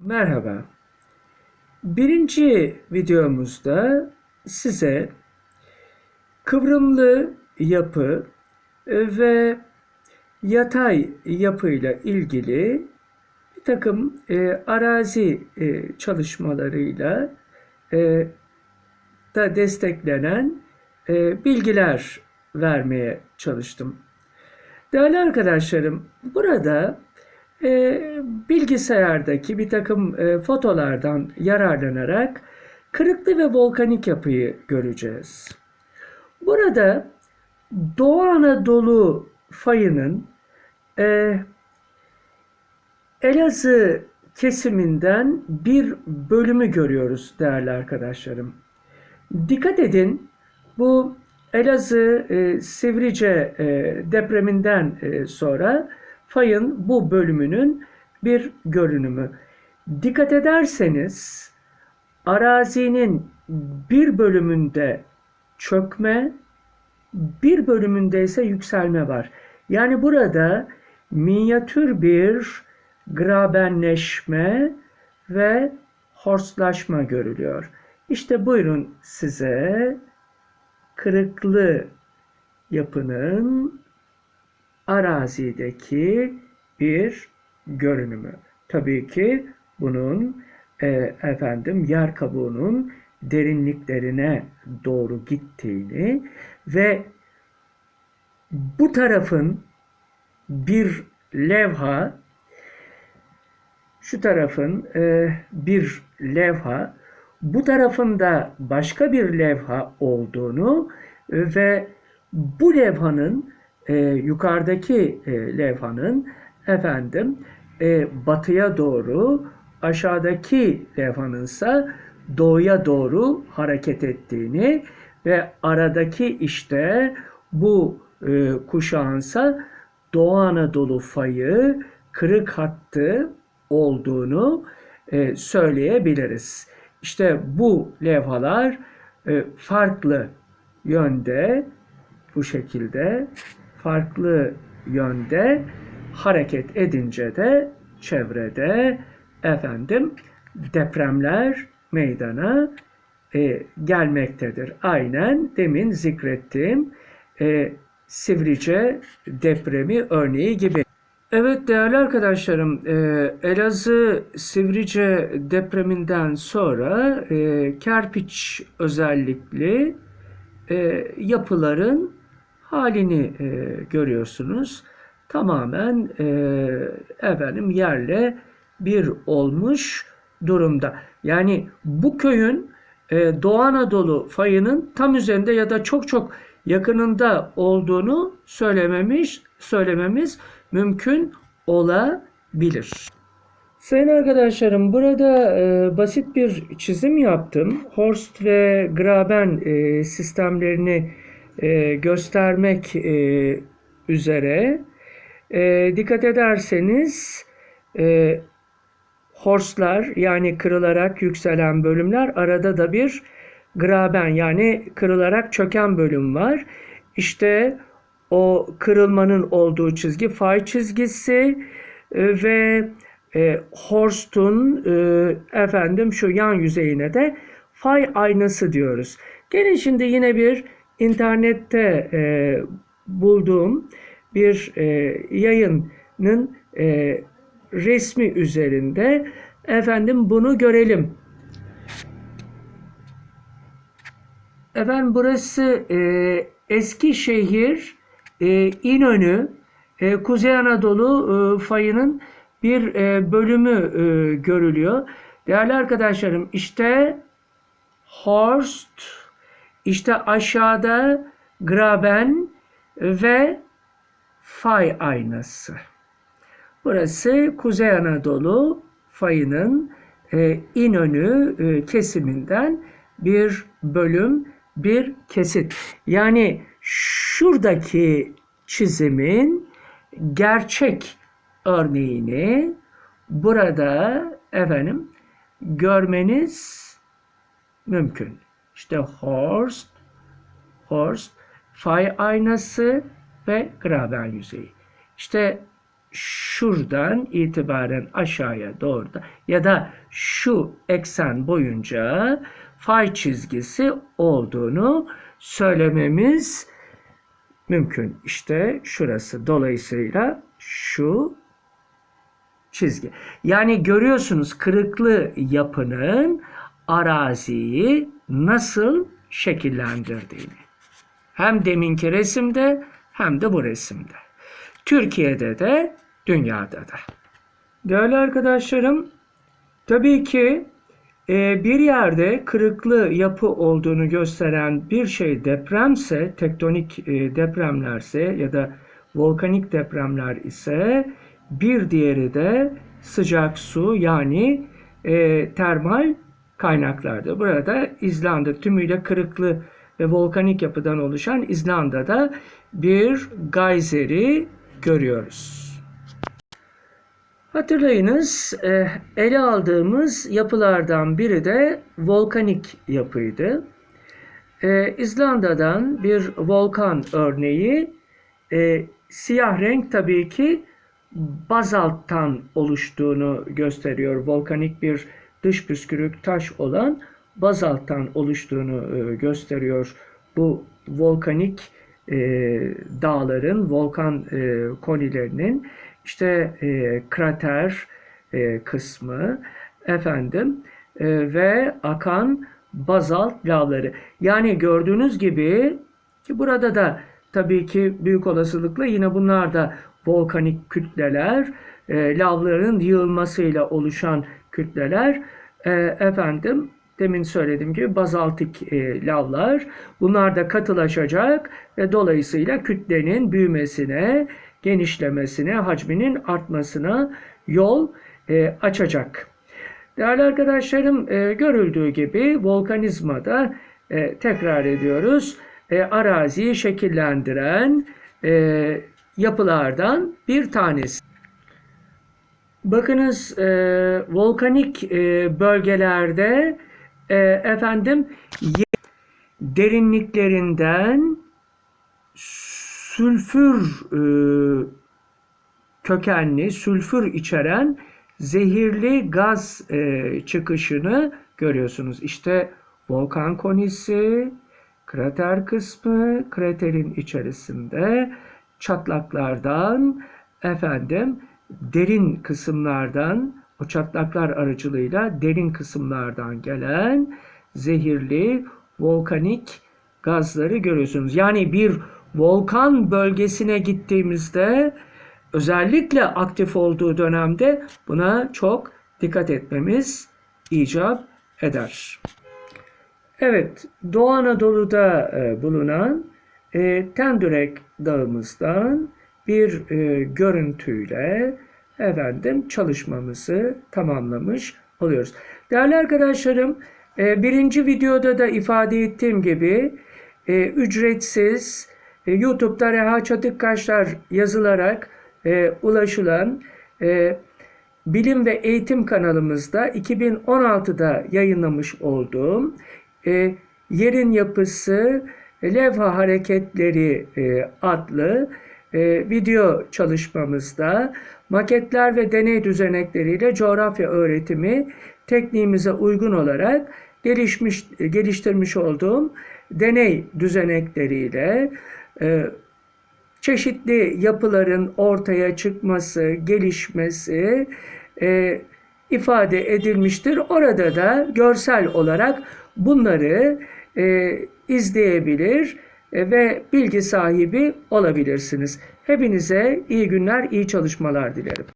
Merhaba. Birinci videomuzda size kıvrımlı yapı ve yatay yapıyla ilgili bir takım e, arazi e, çalışmalarıyla e, da desteklenen e, bilgiler vermeye çalıştım. Değerli arkadaşlarım, burada e, bilgisayardaki bir takım e, fotolardan yararlanarak kırıklı ve volkanik yapıyı göreceğiz. Burada Doğu Anadolu fayının e, Elazığ kesiminden bir bölümü görüyoruz değerli arkadaşlarım. Dikkat edin bu Elazığ e, Sivrice e, depreminden e, sonra fayın bu bölümünün bir görünümü. Dikkat ederseniz arazinin bir bölümünde çökme, bir bölümünde ise yükselme var. Yani burada minyatür bir grabenleşme ve horslaşma görülüyor. İşte buyurun size kırıklı yapının arazideki bir görünümü. Tabii ki bunun e, efendim yer kabuğunun derinliklerine doğru gittiğini ve bu tarafın bir levha şu tarafın e, bir levha bu tarafında başka bir levha olduğunu ve bu levhanın e, yukarıdaki e, levhanın efendim e, batıya doğru aşağıdaki levhanın ise doğuya doğru hareket ettiğini ve aradaki işte bu e, kuşağınsa Doğu Anadolu fayı kırık hattı olduğunu e, söyleyebiliriz. İşte bu levhalar e, farklı yönde bu şekilde farklı yönde hareket edince de çevrede efendim depremler meydana e, gelmektedir. Aynen demin zikrettiğim e, Sivrice depremi örneği gibi. Evet değerli arkadaşlarım, e, Elazığ Sivrice depreminden sonra e, kerpiç özellikli e, yapıların halini e, görüyorsunuz. Tamamen e, efendim yerle bir olmuş durumda. Yani bu köyün e, Doğu Anadolu fayının tam üzerinde ya da çok çok yakınında olduğunu söylememiş söylememiz mümkün olabilir. Sayın arkadaşlarım burada e, basit bir çizim yaptım. Horst ve Graben e, sistemlerini e, göstermek e, üzere. E, dikkat ederseniz e, Horstlar yani kırılarak yükselen bölümler arada da bir Graben yani kırılarak çöken bölüm var. İşte o kırılmanın olduğu çizgi fay çizgisi e, ve e, Horst'un e, efendim şu yan yüzeyine de fay aynası diyoruz. Gelin şimdi yine bir internette e, bulduğum bir e, yayının e, resmi üzerinde efendim bunu görelim. Efendim burası e, Eskişehir e, İnönü e, Kuzey Anadolu e, fayının bir e, bölümü e, görülüyor. Değerli arkadaşlarım işte Horst, işte aşağıda Graben ve fay aynası. Burası Kuzey Anadolu fayının e, İnönü e, kesiminden bir bölüm, bir kesit. Yani şuradaki çizimin gerçek örneğini burada efendim görmeniz mümkün. İşte Horst, Horst, fay aynası ve Graben yüzeyi. İşte şuradan itibaren aşağıya doğru da ya da şu eksen boyunca fay çizgisi olduğunu söylememiz mümkün. İşte şurası dolayısıyla şu çizgi. Yani görüyorsunuz kırıklı yapının araziyi nasıl şekillendirdiğini. Hem deminki resimde hem de bu resimde. Türkiye'de de dünyada da. Değerli arkadaşlarım, tabii ki e, bir yerde kırıklı yapı olduğunu gösteren bir şey depremse, tektonik e, depremlerse ya da volkanik depremler ise bir diğeri de sıcak su yani e, termal kaynaklardır. Burada İzlanda tümüyle kırıklı ve volkanik yapıdan oluşan İzlanda'da bir geyseri görüyoruz. Hatırlayınız e, ele aldığımız yapılardan biri de volkanik yapıydı. E, İzlanda'dan bir volkan örneği e, siyah renk tabii ki bazalttan oluştuğunu gösteriyor. Volkanik bir dış püskürük taş olan bazalttan oluştuğunu e, gösteriyor. Bu volkanik e, dağların, volkan e, konilerinin işte krater kısmı efendim ve akan bazalt lavları. Yani gördüğünüz gibi ki burada da tabii ki büyük olasılıkla yine bunlar da volkanik kütleler, e, lavların yığılmasıyla oluşan kütleler e, efendim demin söylediğim gibi bazaltik e, lavlar. Bunlar da katılaşacak ve dolayısıyla kütlenin büyümesine, genişlemesine, hacminin artmasına yol e, açacak. Değerli arkadaşlarım e, görüldüğü gibi volkanizmada e, tekrar ediyoruz. E, araziyi şekillendiren e, yapılardan bir tanesi. Bakınız e, volkanik e, bölgelerde e, efendim derinliklerinden sülfür e, kökenli, sülfür içeren zehirli gaz e, çıkışını görüyorsunuz. İşte volkan konisi, krater kısmı, kraterin içerisinde çatlaklardan efendim derin kısımlardan o çatlaklar aracılığıyla derin kısımlardan gelen zehirli volkanik gazları görüyorsunuz. Yani bir volkan bölgesine gittiğimizde özellikle aktif olduğu dönemde buna çok dikkat etmemiz icap eder. Evet, Doğu Anadolu'da e, bulunan e, Tendürek Dağımızdan bir e, görüntüyle efendim çalışmamızı tamamlamış oluyoruz. Değerli arkadaşlarım, e, birinci videoda da ifade ettiğim gibi e, ücretsiz e, YouTube'da Reha Çatıkkaşlar yazılarak e, ulaşılan e, bilim ve eğitim kanalımızda 2016'da yayınlamış olduğum e, Yerin Yapısı Levha Hareketleri e, adlı e, video çalışmamızda maketler ve deney düzenekleriyle coğrafya öğretimi tekniğimize uygun olarak gelişmiş geliştirmiş olduğum deney düzenekleriyle e, çeşitli yapıların ortaya çıkması, gelişmesi e, ifade edilmiştir. Orada da görsel olarak bunları e, izleyebilir e, ve bilgi sahibi olabilirsiniz. Hepinize iyi günler, iyi çalışmalar dilerim.